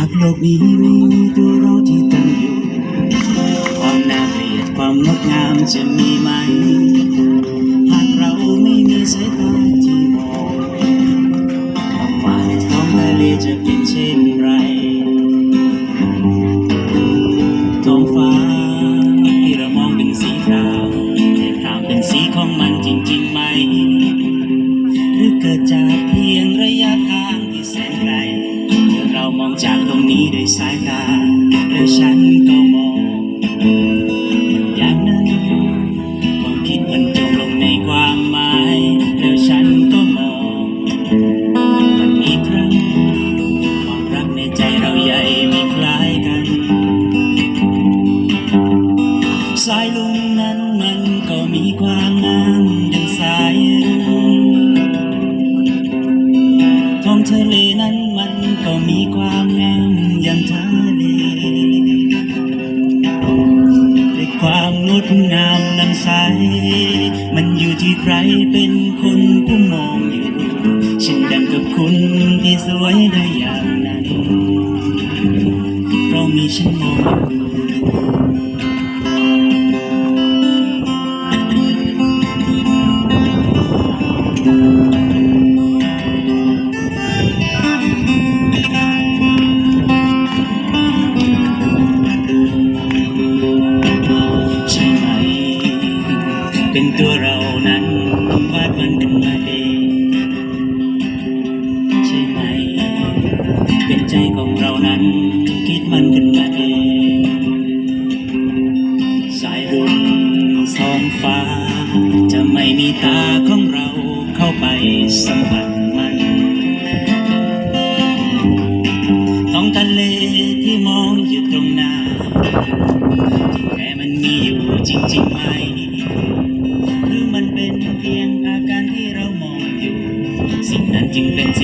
ากโลกนี้ไม่มีตัวเราที่ตั้งอยู่ความน่าเกลียดความงดงามจะมีไหม หากเราไม่มีสายตาที่มองท้องฟ้าและท้องทะเลจะเป็นเช่นไร มันอยู่ที่ใครเป็นคนผู้มองอยู่ฉันดังกับคุณที่สวยได้อย่างนั้นเพราะมีฉันมอง ไปสัมผัสมัน ต้องทะเลที่มองอยู่ตรงหน้าที่แท้มันมีอยู่จริงๆไหมหรือมันเป็นเพียงอาการที่เรามองอยู่ สิ่งนั้นจึงเป็นสิ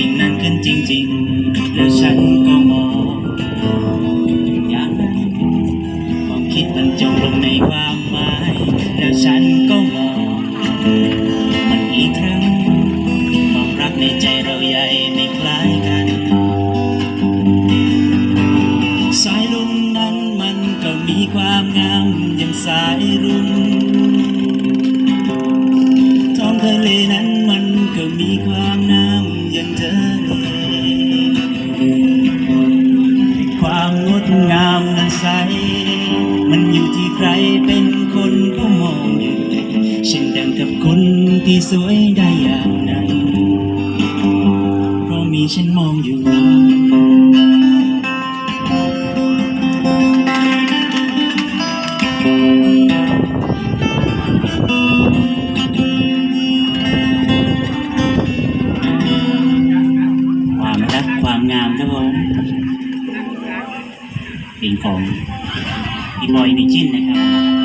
ายรุ่งท้องทะเลนั้นมันก็มีความงามอย่างทะเลความงดงามนั้นใส มันอยู่ที่ใครเป็นคนผู้มองอยู่เช่นดังกับคนที่สวยได้ เพลงของอีโมอยมิจินนะครับ